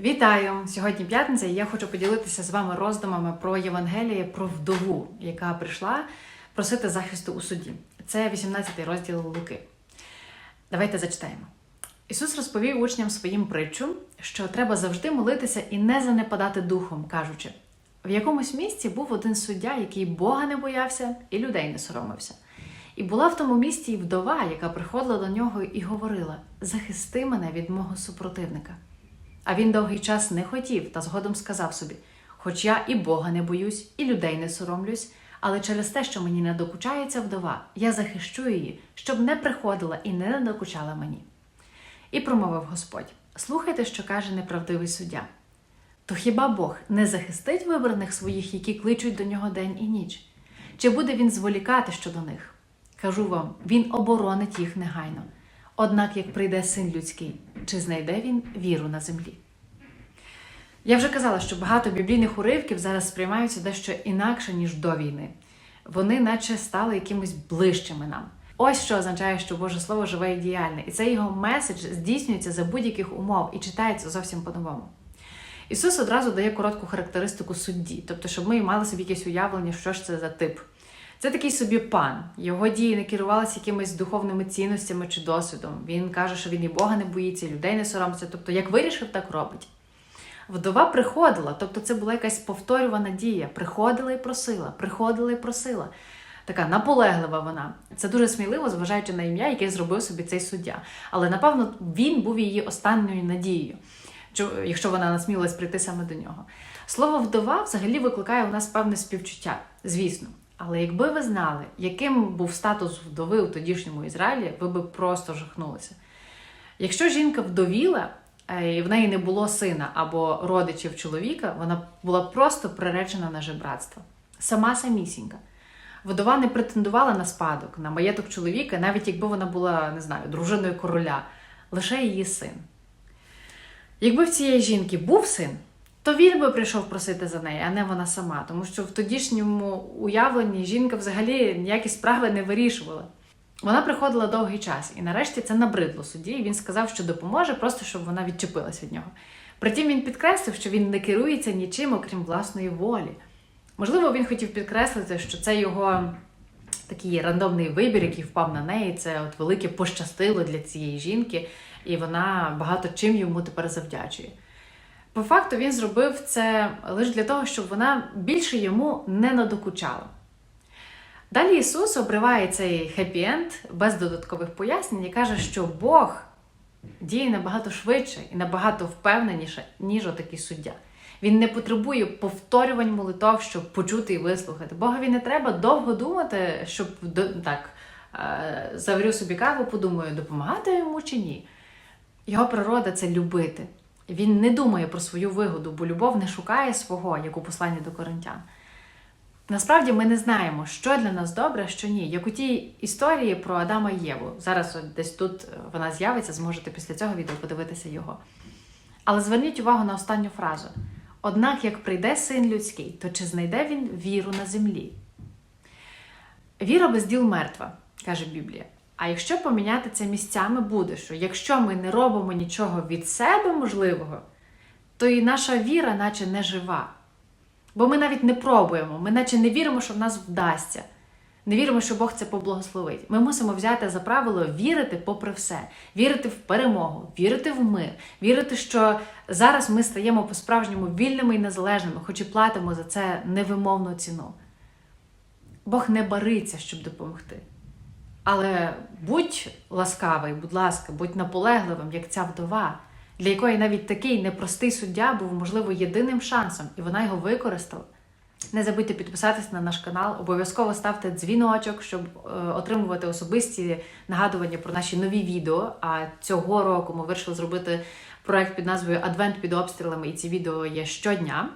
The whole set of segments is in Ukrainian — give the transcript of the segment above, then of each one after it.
Вітаю! Сьогодні п'ятниця, і я хочу поділитися з вами роздумами про Євангеліє про вдову, яка прийшла просити захисту у суді. Це 18 й розділ Луки. Давайте зачитаємо. Ісус розповів учням своїм притчу, що треба завжди молитися і не занепадати духом, кажучи: в якомусь місці був один суддя, який Бога не боявся і людей не соромився. І була в тому місті й вдова, яка приходила до нього і говорила: Захисти мене від мого супротивника. А він довгий час не хотів та згодом сказав собі: Хоч я і Бога не боюсь, і людей не соромлюсь, але через те, що мені не докучається вдова, я захищу її, щоб не приходила і не надокучала мені. І промовив Господь: Слухайте, що каже неправдивий суддя. То хіба Бог не захистить вибраних своїх, які кличуть до нього день і ніч? Чи буде він зволікати щодо них? Кажу вам, він оборонить їх негайно. Однак, як прийде син людський, чи знайде він віру на землі? Я вже казала, що багато біблійних уривків зараз сприймаються дещо інакше, ніж до війни. Вони, наче, стали якимось ближчими нам. Ось що означає, що Боже Слово живе і діяльне, і цей його меседж здійснюється за будь-яких умов і читається зовсім по-новому. Ісус одразу дає коротку характеристику судді, тобто, щоб ми мали собі якесь уявлення, що ж це за тип. Це такий собі пан. Його дії не керувалися якимись духовними цінностями чи досвідом. Він каже, що він і Бога не боїться, і людей не соромиться. Тобто, як вирішив, так робить. Вдова приходила, тобто це була якась повторювана дія. Приходила і просила, приходила і просила. Така наполеглива вона. Це дуже сміливо, зважаючи на ім'я, яке зробив собі цей суддя. Але напевно він був її останньою надією, якщо вона насмілилась прийти саме до нього. Слово вдова взагалі викликає у нас певне співчуття, звісно. Але якби ви знали, яким був статус вдови у тодішньому Ізраїлі, ви би просто жахнулися. Якщо жінка вдовіла, і в неї не було сина або родичів чоловіка, вона була просто приречена на жебратство. Сама самісінька. Вдова не претендувала на спадок, на маєток чоловіка, навіть якби вона була, не знаю, дружиною короля, лише її син. Якби в цієї жінки був син, то він би прийшов просити за неї, а не вона сама. Тому що в тодішньому уявленні жінка взагалі ніякі справи не вирішувала. Вона приходила довгий час, і нарешті це набридло судді, і він сказав, що допоможе, просто щоб вона відчепилась від нього. Притім він підкреслив, що він не керується нічим, окрім власної волі. Можливо, він хотів підкреслити, що це його такий рандомний вибір, який впав на неї. Це от велике пощастило для цієї жінки, і вона багато чим йому тепер завдячує. По факту він зробив це лише для того, щоб вона більше йому не надокучала. Далі Ісус обриває цей хеппі-енд без додаткових пояснень і каже, що Бог діє набагато швидше і набагато впевненіше, ніж отакий суддя. Він не потребує повторювань молитов, щоб почути і вислухати. Богові не треба довго думати, щоб так заварю собі каву, подумаю, допомагати йому чи ні. Його природа це любити. Він не думає про свою вигоду, бо любов не шукає свого, як у посланні до коринтян. Насправді ми не знаємо, що для нас добре, що ні. Як у тій історії про Адама і Єву. Зараз от десь тут вона з'явиться, зможете після цього відео подивитися його. Але зверніть увагу на останню фразу: однак, як прийде син людський, то чи знайде він віру на землі? Віра без діл мертва, каже Біблія. А якщо поміняти це місцями, буде, що якщо ми не робимо нічого від себе можливого, то і наша віра, наче не жива. Бо ми навіть не пробуємо, ми наче не віримо, що в нас вдасться. Не віримо, що Бог це поблагословить. Ми мусимо взяти за правило вірити попри все, вірити в перемогу, вірити в мир, вірити, що зараз ми стаємо по-справжньому вільними і незалежними, хоч і платимо за це невимовну ціну. Бог не бариться, щоб допомогти. Але будь ласкавий, будь ласка, будь наполегливим, як ця вдова, для якої навіть такий непростий суддя був, можливо, єдиним шансом, і вона його використала. Не забудьте підписатись на наш канал, обов'язково ставте дзвіночок, щоб е, отримувати особисті нагадування про наші нові відео. А цього року ми вирішили зробити проект під назвою Адвент під обстрілами, і ці відео є щодня.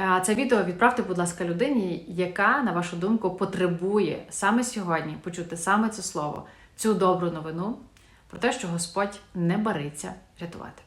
А це відео відправте, будь ласка, людині, яка, на вашу думку, потребує саме сьогодні почути саме це слово, цю добру новину про те, що Господь не бариться рятувати.